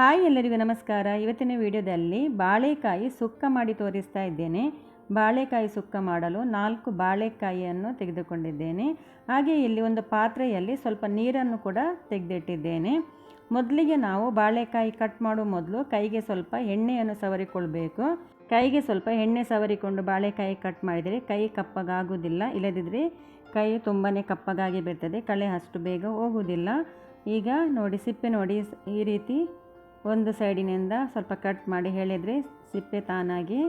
Hi ಎಲ್ಲರಿಗೂ ನಮಸ್ಕಾರ. ಇವತ್ತಿನ ವಿಡಿಯೋದಲ್ಲಿ ಬಾಳೆಕಾಯಿ ಸುಕ್ಕ ಮಾಡಿ ತೋರಿಸ್ತಾ ಇದ್ದೇನೆ. ಬಾಳೆಕಾಯಿ ಸುಕ್ಕ ಮಾಡಲು ನಾಲ್ಕು ಬಾಳೆಕಾಯಿಯನ್ನು ತೆಗೆದುಕೊಂಡಿದ್ದೇನೆ. ಹಾಗೆ ಇಲ್ಲಿ ಒಂದು ಪಾತ್ರೆಯಲ್ಲಿ ಸ್ವಲ್ಪ ನೀರನ್ನು ಕೂಡ ತೆಗೆದಿಟ್ಟಿದ್ದೇನೆ. ಮೊದಲಿಗೆ ನಾವು ಬಾಳೆಕಾಯಿ ಕಟ್ ಮಾಡುವ ಮೊದಲು ಕೈಗೆ ಸ್ವಲ್ಪ ಎಣ್ಣೆಯನ್ನು ಸವರಿಕೊಳ್ಬೇಕು. ಕೈಗೆ ಸ್ವಲ್ಪ ಎಣ್ಣೆ ಸವರಿಕೊಂಡು ಬಾಳೆಕಾಯಿ ಕಟ್ ಮಾಡಿದರೆ ಕೈ ಕಪ್ಪಗಾಗುವುದಿಲ್ಲ. ಇಲ್ಲದಿದ್ದರೆ ಕೈ ತುಂಬಾ ಕಪ್ಪಗಾಗಿ ಬಿಡ್ತದೆ. ಕಳೆ ಅಷ್ಟು ಬೇಗ ಹೋಗುವುದಿಲ್ಲ. ಈಗ ನೋಡಿ, ಸಿಪ್ಪೆ ನೋಡಿ ಈ ರೀತಿ ಒಂದು ಸೈಡಿನಿಂದ ಸ್ವಲ್ಪ ಕಟ್ ಮಾಡಿ ಹೇಳಿದರೆ ಸಿಪ್ಪೆ ತಾನಾಗಿ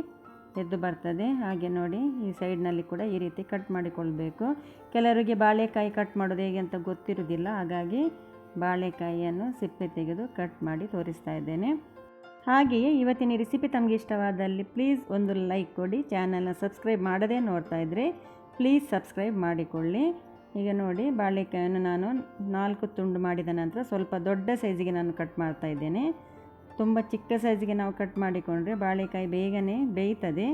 ಎದ್ದು ಬರ್ತದೆ. ಹಾಗೆ ನೋಡಿ, ಈ ಸೈಡ್ನಲ್ಲಿ ಕೂಡ ಈ ರೀತಿ ಕಟ್ ಮಾಡಿಕೊಳ್ಬೇಕು. ಕೆಲವರಿಗೆ ಬಾಳೆಕಾಯಿ ಕಟ್ ಮಾಡೋದು ಹೇಗೆ ಅಂತ ಗೊತ್ತಿರೋದಿಲ್ಲ ಹಾಗಾಗಿ ಬಾಳೆಕಾಯಿಯನ್ನು ಸಿಪ್ಪೆ ತೆಗೆದು ಕಟ್ ಮಾಡಿ ತೋರಿಸ್ತಾ ಇದ್ದೇನೆ. ಹಾಗೆಯೇ ಇವತ್ತಿನ ರೆಸಿಪಿ ತಮಗೆ ಇಷ್ಟವಾದಲ್ಲಿ ಪ್ಲೀಸ್ ಒಂದು ಲೈಕ್ ಕೊಡಿ. ಚಾನಲ್ನ ಸಬ್ಸ್ಕ್ರೈಬ್ ಮಾಡದೇ ನೋಡ್ತಾ ಇದ್ದರೆ ಪ್ಲೀಸ್ ಸಬ್ಸ್ಕ್ರೈಬ್ ಮಾಡಿಕೊಳ್ಳಿ. ಈಗ ನೋಡಿ ಬಾಳೆಕಾಯನ್ನು ನಾನು ನಾಲ್ಕು ತುಂಡು ಮಾಡಿದ ನಂತರ ಸ್ವಲ್ಪ ದೊಡ್ಡ ಸೈಜಿಗೆ ನಾನು ಕಟ್ ಮಾಡ್ತಾ ಇದ್ದೇನೆ. ತುಂಬ ಚಿಕ್ಕ ಸೈಜಿಗೆ ನಾವು ಕಟ್ ಮಾಡಿಕೊಂಡ್ರೆ ಬಾಳೆಕಾಯಿ ಬೇಗನೆ ಬೇಯ್ತದೆ.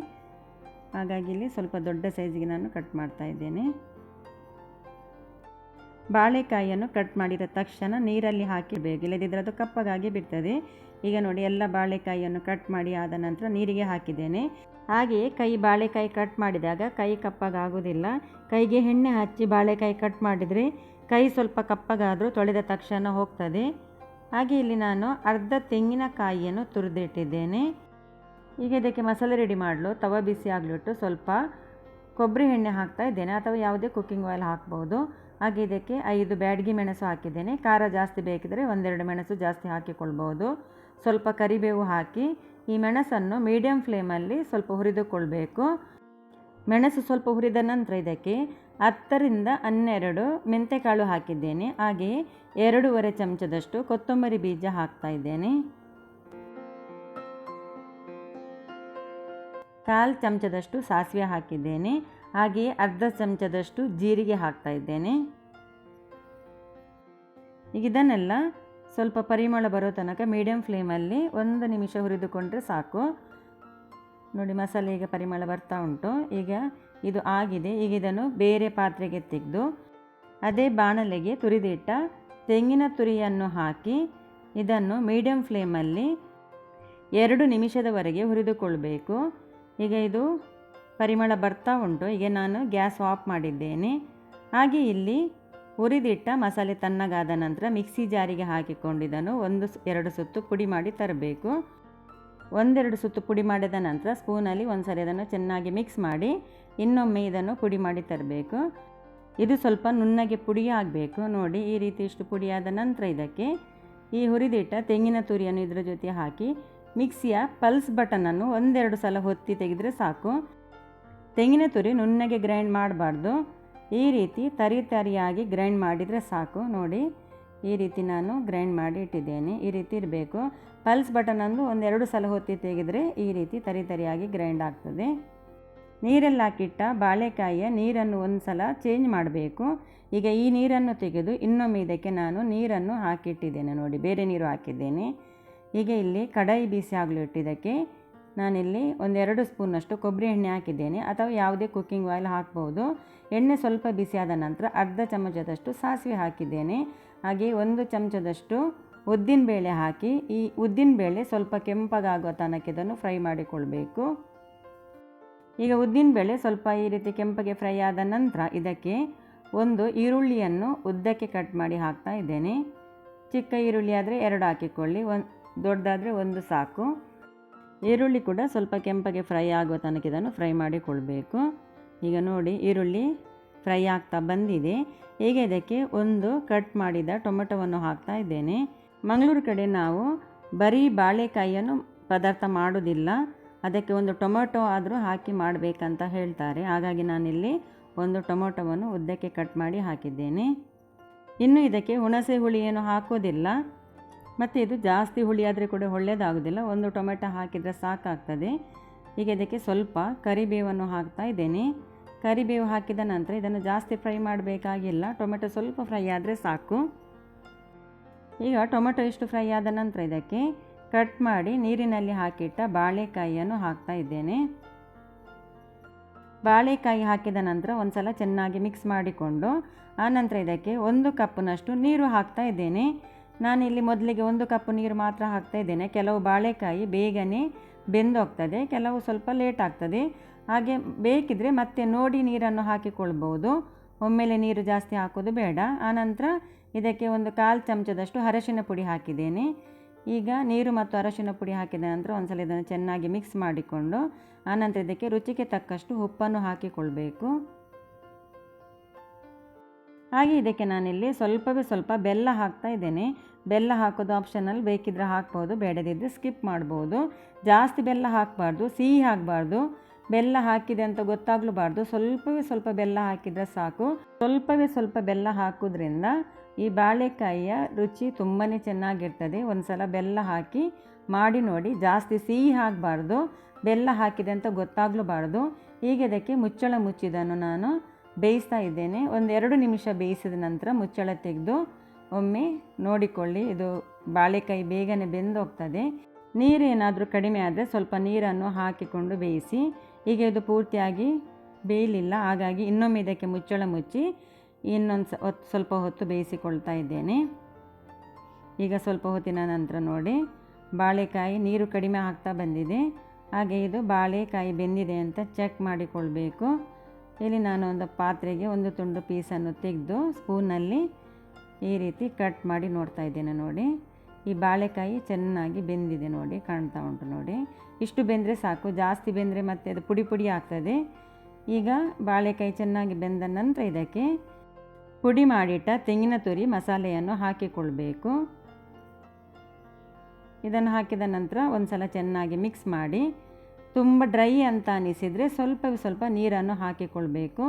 ಹಾಗಾಗಿ ಇಲ್ಲಿ ಸ್ವಲ್ಪ ದೊಡ್ಡ ಸೈಜಿಗೆ ನಾನು ಕಟ್ ಮಾಡ್ತಾ ಇದ್ದೇನೆ. ಬಾಳೆಕಾಯಿಯನ್ನು ಕಟ್ ಮಾಡಿದ ತಕ್ಷಣ ನೀರಲ್ಲಿ ಹಾಕಿಬೇಕು ಇಲ್ಲದಿದ್ದರೆ ಅದು ಕಪ್ಪಗಾಗಿ ಬಿಡ್ತದೆ. ಈಗ ನೋಡಿ ಎಲ್ಲ ಬಾಳೆಕಾಯಿಯನ್ನು ಕಟ್ ಮಾಡಿ ಆದ ನಂತರ ನೀರಿಗೆ ಹಾಕಿದ್ದೇನೆ. ಹಾಗೆಯೇ ಕೈ ಬಾಳೆಕಾಯಿ ಕಟ್ ಮಾಡಿದಾಗ ಕೈ ಕಪ್ಪಗಾಗೋದಿಲ್ಲ ಕೈಗೆ ಎಣ್ಣೆ ಹಚ್ಚಿ ಬಾಳೆಕಾಯಿ ಕಟ್ ಮಾಡಿದರೆ ಕೈ ಸ್ವಲ್ಪ ಕಪ್ಪಗಾದರೂ ತೊಳೆದ ತಕ್ಷಣ ಹೋಗ್ತದೆ. ಹಾಗೆ ಇಲ್ಲಿ ನಾನು ಅರ್ಧ ತೆಂಗಿನಕಾಯಿಯನ್ನು ತುರಿದಿಟ್ಟಿದ್ದೇನೆ. ಈಗ ಇದಕ್ಕೆ ಮಸಾಲೆ ರೆಡಿ ಮಾಡಲು. ತವ ಬಿಸಿ ಆಗಲಿಟ್ಟು ಸ್ವಲ್ಪ ಕೊಬ್ಬರಿ ಎಣ್ಣೆ ಹಾಕ್ತಾ ಇದ್ದೇನೆ. ಅಥವಾ ಯಾವುದೇ ಕುಕ್ಕಿಂಗ್ ಆಯಿಲ್ ಹಾಕ್ಬೋದು. ಹಾಗೆ ಇದಕ್ಕೆ ಐದು ಬ್ಯಾಡಗಿ ಮೆಣಸು ಹಾಕಿದ್ದೇನೆ. ಖಾರ ಜಾಸ್ತಿ ಬೇಕಿದ್ರೆ ಒಂದೆರಡು ಮೆಣಸು ಜಾಸ್ತಿ ಹಾಕಿಕೊಳ್ಬೋದು. ಸ್ವಲ್ಪ ಕರಿಬೇವು ಹಾಕಿ ಈ ಮೆಣಸನ್ನು ಮೀಡಿಯಮ್ ಫ್ಲೇಮಲ್ಲಿ ಸ್ವಲ್ಪ ಹುರಿದುಕೊಳ್ಬೇಕು. ಮೆಣಸು ಸ್ವಲ್ಪ ಹುರಿದ ನಂತರ ಇದಕ್ಕೆ ಹತ್ತರಿಂದ ಹನ್ನೆರಡು ಮೆಂತೆಕಾಳು ಹಾಕಿದ್ದೇನೆ. ಹಾಗೆಯೇ ಎರಡೂವರೆ ಚಮಚದಷ್ಟು ಕೊತ್ತಂಬರಿ ಬೀಜ ಹಾಕ್ತಾ ಇದ್ದೇನೆ. ಕಾಲು ಚಮಚದಷ್ಟು ಸಾಸಿವೆ ಹಾಕಿದ್ದೇನೆ. ಹಾಗೆಯೇ ಅರ್ಧ ಚಮಚದಷ್ಟು ಜೀರಿಗೆ ಹಾಕ್ತಾ ಇದ್ದೇನೆ. ಈಗ ಇದನ್ನೆಲ್ಲ ಸ್ವಲ್ಪ ಪರಿಮಳ ಬರೋ ತನಕ ಮೀಡಿಯಮ್ ಫ್ಲೇಮಲ್ಲಿ ಒಂದು ನಿಮಿಷ ಹುರಿದುಕೊಂಡ್ರೆ ಸಾಕು. ನೋಡಿ, ಮಸಾಲೆ ಈಗ ಪರಿಮಳ ಬರ್ತಾ ಉಂಟು. ಈಗ ಇದು ಆಗಿದೆ. ಈಗ ಇದನ್ನು ಬೇರೆ ಪಾತ್ರೆಗೆ ತೆಗೆದು ಅದೇ ಬಾಣಲೆಗೆ ತುರಿದಿಟ್ಟ ತೆಂಗಿನ ತುರಿಯನ್ನು ಹಾಕಿ ಇದನ್ನು ಮೀಡಿಯಮ್ ಫ್ಲೇಮಲ್ಲಿ ಎರಡು ನಿಮಿಷದವರೆಗೆ ಹುರಿದುಕೊಳ್ಬೇಕು. ಈಗ ಇದು ಪರಿಮಳ ಬರ್ತಾ ಉಂಟು. ಈಗ ನಾನು ಗ್ಯಾಸ್ ಆಫ್ ಮಾಡಿದ್ದೇನೆ. ಹಾಗೆ ಇಲ್ಲಿ ಹುರಿದಿಟ್ಟ ಮಸಾಲೆ ತಣ್ಣಗಾದ ನಂತರ ಮಿಕ್ಸಿ ಜಾರಿಗೆ ಹಾಕಿಕೊಂಡಿದ್ದನ್ನು ಒಂದು ಎರಡು ಸುತ್ತು ಪುಡಿ ಮಾಡಿ ತರಬೇಕು. ಒಂದೆರಡು ಸುತ್ತು ಪುಡಿ ಮಾಡಿದ ನಂತರ ಸ್ಪೂನಲ್ಲಿ ಒಂದು ಸರಿ ಅದನ್ನು ಚೆನ್ನಾಗಿ ಮಿಕ್ಸ್ ಮಾಡಿ ಇನ್ನೊಮ್ಮೆ ಇದನ್ನು ಪುಡಿ ಮಾಡಿ ತರಬೇಕು. ಇದು ಸ್ವಲ್ಪ ನುಣ್ಣಗೆ ಪುಡಿ ಆಗಬೇಕು. ನೋಡಿ, ಈ ರೀತಿ ಇಷ್ಟು ಪುಡಿಯಾದ ನಂತರ ಇದಕ್ಕೆ ಈ ಹುರಿದಿಟ್ಟ ತೆಂಗಿನ ತುರಿಯನ್ನು ಇದರ ಜೊತೆ ಹಾಕಿ ಮಿಕ್ಸಿಯ ಪಲ್ಸ್ ಬಟನನ್ನು ಒಂದೆರಡು ಸಲ ಹೊತ್ತಿ ತೆಗೆದರೆ ಸಾಕು. ತೆಂಗಿನ ತುರಿ ನುಣ್ಣಗೆ ಗ್ರೈಂಡ್ ಮಾಡಬಾರ್ದು. ಈ ರೀತಿ ತರಿ ತರಿಯಾಗಿ ಗ್ರೈಂಡ್ ಮಾಡಿದರೆ ಸಾಕು. ನೋಡಿ, ಈ ರೀತಿ ನಾನು ಗ್ರೈಂಡ್ ಮಾಡಿ ಇಟ್ಟಿದ್ದೇನೆ. ಈ ರೀತಿ ಇರಬೇಕು. ಪಲ್ಸ್ ಬಟನನ್ನು ಒಂದೆರಡು ಸಲ ಹೊತ್ತಿ ತೆಗೆದರೆ ಈ ರೀತಿ ತರಿ ತರಿಯಾಗಿ ಗ್ರೈಂಡ್ ಆಗ್ತದೆ. ನೀರಲ್ಲಿ ಹಾಕಿಟ್ಟ ಬಾಳೆಕಾಯಿಯ ನೀರನ್ನು ಒಂದು ಸಲ ಚೇಂಜ್ ಮಾಡಬೇಕು. ಈಗ ಈ ನೀರನ್ನು ತೆಗೆದು ಇನ್ನೊಮ್ಮೆ ಇದಕ್ಕೆ ನಾನು ನೀರನ್ನು ಹಾಕಿಟ್ಟಿದ್ದೇನೆ. ನೋಡಿ, ಬೇರೆ ನೀರು ಹಾಕಿದ್ದೇನೆ. ಈಗ ಇಲ್ಲಿ ಕಡಾಯಿ ಬಿಸಿ ಆಗಲು ಇಟ್ಟಿದ್ದಕ್ಕೆ ನಾನಿಲ್ಲಿ ಒಂದೆರಡು ಸ್ಪೂನಷ್ಟು ಕೊಬ್ಬರಿ ಎಣ್ಣೆ ಹಾಕಿದ್ದೇನೆ. ಅಥವಾ ಯಾವುದೇ ಕುಕ್ಕಿಂಗ್ ಆಯಿಲ್ ಹಾಕ್ಬೋದು. ಎಣ್ಣೆ ಸ್ವಲ್ಪ ಬಿಸಿಯಾದ ನಂತರ ಅರ್ಧ ಚಮಚದಷ್ಟು ಸಾಸಿವೆ ಹಾಕಿದ್ದೇನೆ. ಹಾಗೆ ಒಂದು ಚಮಚದಷ್ಟು ಉದ್ದಿನ ಬೇಳೆ ಹಾಕಿ, ಈ ಉದ್ದಿನ ಬೇಳೆ ಸ್ವಲ್ಪ ಕೆಂಪಗಾಗುವ ತನಕ ಇದನ್ನು ಫ್ರೈ ಮಾಡಿಕೊಳ್ಬೇಕು. ಈಗ ಉದ್ದಿನ ಬೇಳೆ ಸ್ವಲ್ಪ ಈ ರೀತಿ ಕೆಂಪಗೆ ಫ್ರೈ ಆದ ನಂತರ ಇದಕ್ಕೆ ಒಂದು ಈರುಳ್ಳಿಯನ್ನು ಉದ್ದಕ್ಕೆ ಕಟ್ ಮಾಡಿ ಹಾಕ್ತಾ ಇದ್ದೇನೆ. ಚಿಕ್ಕ ಈರುಳ್ಳಿ ಆದರೆ ಎರಡು ಹಾಕಿಕೊಳ್ಳಿ. ಒಂದು ದೊಡ್ಡದಾದರೆ ಒಂದು ಸಾಕು. ಈರುಳ್ಳಿ ಕೂಡ ಸ್ವಲ್ಪ ಕೆಂಪಗೆ ಫ್ರೈ ಆಗುವ ತನಕ ಇದನ್ನು ಫ್ರೈ ಮಾಡಿಕೊಳ್ಬೇಕು ಈಗ ನೋಡಿ ಈರುಳ್ಳಿ ಫ್ರೈ ಆಗ್ತಾ ಬಂದಿದೆ. ಈಗ ಇದಕ್ಕೆ ಒಂದು ಕಟ್ ಮಾಡಿದ ಟೊಮೆಟೊವನ್ನು ಹಾಕ್ತಾ ಇದ್ದೇನೆ. ಮಂಗಳೂರು ಕಡೆ ನಾವು ಬರೀ ಬಾಳೆಕಾಯಿಯನ್ನು ಪದಾರ್ಥ ಮಾಡೋದಿಲ್ಲ ಅದಕ್ಕೆ ಒಂದು ಟೊಮೆಟೊ ಆದರೂ ಹಾಕಿ ಮಾಡಬೇಕಂತ ಹೇಳ್ತಾರೆ. ಹಾಗಾಗಿ ನಾನಿಲ್ಲಿ ಒಂದು ಟೊಮೆಟೊವನ್ನು ಉದ್ದಕ್ಕೆ ಕಟ್ ಮಾಡಿ ಹಾಕಿದ್ದೇನೆ. ಇನ್ನು ಇದಕ್ಕೆ ಹುಣಸೆ ಹುಳಿಯನ್ನು ಹಾಕೋದಿಲ್ಲ. ಮತ್ತು ಇದು ಜಾಸ್ತಿ ಹುಳಿ ಆದರೆ ಕೂಡ ಒಳ್ಳೆಯದಾಗೋದಿಲ್ಲ ಒಂದು ಟೊಮೆಟೊ ಹಾಕಿದರೆ ಸಾಕಾಗ್ತದೆ. ಈಗ ಇದಕ್ಕೆ ಸ್ವಲ್ಪ ಕರಿಬೇವನ್ನು ಹಾಕ್ತಾ ಇದ್ದೇನೆ. ಕರಿಬೇವು ಹಾಕಿದ ನಂತರ ಇದನ್ನು ಜಾಸ್ತಿ ಫ್ರೈ ಮಾಡಬೇಕಾಗಿಲ್ಲ. ಟೊಮೆಟೊ ಸ್ವಲ್ಪ ಫ್ರೈ ಆದರೆ ಸಾಕು. ಈಗ ಟೊಮೆಟೊ ಇಷ್ಟು ಫ್ರೈ ಆದ ನಂತರ ಇದಕ್ಕೆ ಕಟ್ ಮಾಡಿ ನೀರಿನಲ್ಲಿ ಹಾಕಿಟ್ಟ ಬಾಳೆಕಾಯಿಯನ್ನು ಹಾಕ್ತಾ ಇದ್ದೇನೆ. ಬಾಳೆಕಾಯಿ ಹಾಕಿದ ನಂತರ ಒಂದು ಸಲ ಚೆನ್ನಾಗಿ ಮಿಕ್ಸ್ ಮಾಡಿಕೊಂಡು ಆನಂತರ ಇದಕ್ಕೆ ಒಂದು ಕಪ್ನಷ್ಟು ನೀರು ಹಾಕ್ತಾ ಇದ್ದೇನೆ. ನಾನಿಲ್ಲಿ ಮೊದಲಿಗೆ ಒಂದು ಕಪ್ ನೀರು ಮಾತ್ರ ಹಾಕ್ತಾ ಇದ್ದೇನೆ. ಕೆಲವು ಬಾಳೆಕಾಯಿ ಬೇಗನೆ ಬೆಂದೋಗ್ತದೆ, ಕೆಲವು ಸ್ವಲ್ಪ ಲೇಟ್ ಆಗ್ತದೆ. ಹಾಗೆ ಬೇಕಿದ್ರೆ ಮತ್ತೆ ನೋಡಿ ನೀರನ್ನು ಹಾಕಿಕೊಳ್ಬೋದು ಒಮ್ಮೆಲೆ ನೀರು ಜಾಸ್ತಿ ಹಾಕೋದು ಬೇಡ. ಆನಂತರ ಇದಕ್ಕೆ ಒಂದು ಕಾಲು ಚಮಚದಷ್ಟು ಅರಶಿನ ಪುಡಿ ಹಾಕಿದ್ದೇನೆ. ಈಗ ನೀರು ಮತ್ತು ಅರಶಿನ ಪುಡಿ ಹಾಕಿದ ನಂತರ ಒಂದ್ಸಲ ಇದನ್ನು ಚೆನ್ನಾಗಿ ಮಿಕ್ಸ್ ಮಾಡಿಕೊಂಡು, ಆನಂತರ ಇದಕ್ಕೆ ರುಚಿಗೆ ತಕ್ಕಷ್ಟು ಉಪ್ಪನ್ನು ಹಾಕಿಕೊಳ್ಬೇಕು. ಹಾಗೆ ಇದಕ್ಕೆ ನಾನಿಲ್ಲಿ ಸ್ವಲ್ಪವೇ ಸ್ವಲ್ಪ ಬೆಲ್ಲ ಹಾಕ್ತಾ ಇದ್ದೇನೆ. ಬೆಲ್ಲ ಹಾಕೋದು ಆಪ್ಷನಲ್ಲಿ ಬೇಕಿದ್ರೆ ಹಾಕ್ಬೋದು ಬೇಡದಿದ್ದರೆ ಸ್ಕಿಪ್ ಮಾಡ್ಬೋದು. ಜಾಸ್ತಿ ಬೆಲ್ಲ ಹಾಕಬಾರ್ದು, ಸಿಹಿ ಹಾಕಬಾರ್ದು. ಬೆಲ್ಲ ಹಾಕಿದೆ ಅಂತ ಗೊತ್ತಾಗ್ಲೂಬಾರ್ದು ಸ್ವಲ್ಪವೇ ಸ್ವಲ್ಪ ಬೆಲ್ಲ ಹಾಕಿದರೆ ಸಾಕು. ಸ್ವಲ್ಪವೇ ಸ್ವಲ್ಪ ಬೆಲ್ಲ ಹಾಕೋದ್ರಿಂದ ಈ ಬಾಳೆಕಾಯಿಯ ರುಚಿ ತುಂಬಾ ಚೆನ್ನಾಗಿರ್ತದೆ. ಒಂದು ಸಲ ಬೆಲ್ಲ ಹಾಕಿ ಮಾಡಿ ನೋಡಿ. ಜಾಸ್ತಿ ಸಿಹಿ ಹಾಕಬಾರ್ದು. ಬೆಲ್ಲ ಹಾಕಿದೆ ಅಂತ ಗೊತ್ತಾಗ್ಲೂಬಾರ್ದು ಈಗ ಇದಕ್ಕೆ ಮುಚ್ಚಳ ಮುಚ್ಚಿದನು ನಾನು. ಬೇಯಿಸ್ತಾ ಇದ್ದೇನೆ. ಒಂದು ಎರಡು ನಿಮಿಷ ಬೇಯಿಸಿದ ನಂತರ ಮುಚ್ಚಳ ತೆಗೆದು ಒಮ್ಮೆ ನೋಡಿಕೊಳ್ಳಿ. ಇದು ಬಾಳೆಕಾಯಿ ಬೇಗನೆ ಬೆಂದೋಗ್ತದೆ. ನೀರೇನಾದರೂ ಕಡಿಮೆ ಆದರೆ ಸ್ವಲ್ಪ ನೀರನ್ನು ಹಾಕಿಕೊಂಡು ಬೇಯಿಸಿ. ಈಗ ಇದು ಪೂರ್ತಿಯಾಗಿ ಬೇಯಲಿಲ್ಲ. ಹಾಗಾಗಿ ಇನ್ನೊಮ್ಮೆ ಇದಕ್ಕೆ ಮುಚ್ಚಳ ಮುಚ್ಚಿ ಇನ್ನೊಂದು ಹೊತ್ತು ಸ್ವಲ್ಪ ಹೊತ್ತು ಬೇಯಿಸಿಕೊಳ್ತಾ ಇದ್ದೇನೆ. ಈಗ ಸ್ವಲ್ಪ ಹೊತ್ತಿನ ನಂತರ ನೋಡಿ. ಬಾಳೆಕಾಯಿ ನೀರು ಕಡಿಮೆ ಆಗ್ತಾ ಬಂದಿದೆ. ಹಾಗೆ ಇದು ಬಾಳೆಕಾಯಿ ಬೆಂದಿದೆ ಅಂತ ಚೆಕ್ ಮಾಡಿಕೊಳ್ಬೇಕು. ಇಲ್ಲಿ ನಾನು ಒಂದು ಪಾತ್ರೆಗೆ ಒಂದು ತುಂಡು ಪೀಸನ್ನು ತೆಗೆದು ಸ್ಪೂನಲ್ಲಿ ಈ ರೀತಿ ಕಟ್ ಮಾಡಿ ನೋಡ್ತಾ ಇದ್ದೇನೆ ನೋಡಿ. ಈ ಬಾಳೆಕಾಯಿ ಚೆನ್ನಾಗಿ ಬೆಂದಿದೆ ನೋಡಿ, ಕಾಣ್ತಾ ಉಂಟು ನೋಡಿ. ಇಷ್ಟು ಬೆಂದರೆ ಸಾಕು, ಜಾಸ್ತಿ ಬೆಂದರೆ ಮತ್ತೆ ಅದು ಪುಡಿ ಪುಡಿ ಆಗ್ತದೆ. ಈಗ ಬಾಳೆಕಾಯಿ ಚೆನ್ನಾಗಿ ಬೆಂದ ನಂತರ ಇದಕ್ಕೆ ಪುಡಿ ಮಾಡಿಟ್ಟ ತೆಂಗಿನ ತುರಿ ಮಸಾಲೆಯನ್ನು ಹಾಕಿಕೊಳ್ಬೇಕು. ಇದನ್ನು ಹಾಕಿದ ನಂತರ ಒಂದು ಸಲ ಚೆನ್ನಾಗಿ ಮಿಕ್ಸ್ ಮಾಡಿ ತುಂಬ ಡ್ರೈ ಅಂತ ಅನಿಸಿದರೆ ಸ್ವಲ್ಪ ಸ್ವಲ್ಪ ನೀರನ್ನು ಹಾಕಿಕೊಳ್ಬೇಕು.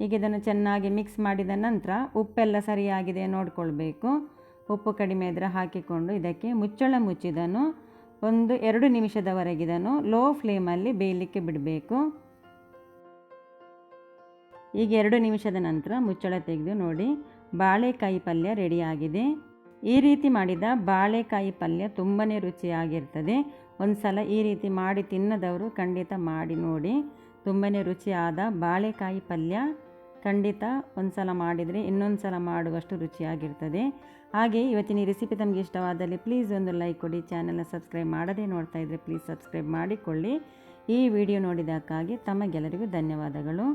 ಈಗ ಇದನ್ನು ಚೆನ್ನಾಗಿ ಮಿಕ್ಸ್ ಮಾಡಿದ ನಂತರ ಉಪ್ಪೆಲ್ಲ ಸರಿಯಾಗಿದೆ ನೋಡಿಕೊಳ್ಬೇಕು. ಉಪ್ಪು ಕಡಿಮೆ ಇದ್ದರೆ ಹಾಕಿಕೊಂಡು ಇದಕ್ಕೆ ಮುಚ್ಚಳ ಮುಚ್ಚಿದನು. ಒಂದು ಎರಡು ನಿಮಿಷದವರೆಗಿದನು ಲೋ ಫ್ಲೇಮಲ್ಲಿ ಬೇಯಲಿಕ್ಕೆ ಬಿಡಬೇಕು. ಈಗ ಎರಡು ನಿಮಿಷದ ನಂತರ ಮುಚ್ಚಳ ತೆಗೆದು ನೋಡಿ. ಬಾಳೆಕಾಯಿ ಪಲ್ಯ ರೆಡಿಯಾಗಿದೆ ಈ ರೀತಿ ಮಾಡಿದ ಬಾಳೆಕಾಯಿ ಪಲ್ಯ ತುಂಬಾ ರುಚಿಯಾಗಿರ್ತದೆ. ಒಂದು ಸಲ ಈ ರೀತಿ ಮಾಡಿ ತಿನ್ನದವರು ಖಂಡಿತ ಮಾಡಿ ನೋಡಿ. ತುಂಬಾ ರುಚಿಯಾದ ಬಾಳೆಕಾಯಿ ಪಲ್ಯ ಖಂಡಿತ ಒಂದು ಸಲ ಮಾಡಿದರೆ ಇನ್ನೊಂದು ಸಲ ಮಾಡುವಷ್ಟು ರುಚಿಯಾಗಿರ್ತದೆ. ಹಾಗೆ ಇವತ್ತಿನ ಈ ರೆಸಿಪಿ ತಮಗೆ ಇಷ್ಟವಾದಲ್ಲಿ ಪ್ಲೀಸ್ ಒಂದು ಲೈಕ್ ಕೊಡಿ ಚಾನಲ್ನ ಸಬ್ಸ್ಕ್ರೈಬ್ ಮಾಡದೇ ನೋಡ್ತಾ ಇದ್ದರೆ ಪ್ಲೀಸ್ ಸಬ್ಸ್ಕ್ರೈಬ್ ಮಾಡಿಕೊಳ್ಳಿ. ಈ ವಿಡಿಯೋ ನೋಡಿದ್ದಕ್ಕಾಗಿ ತಮಗೆಲ್ಲರಿಗೂ ಧನ್ಯವಾದಗಳು.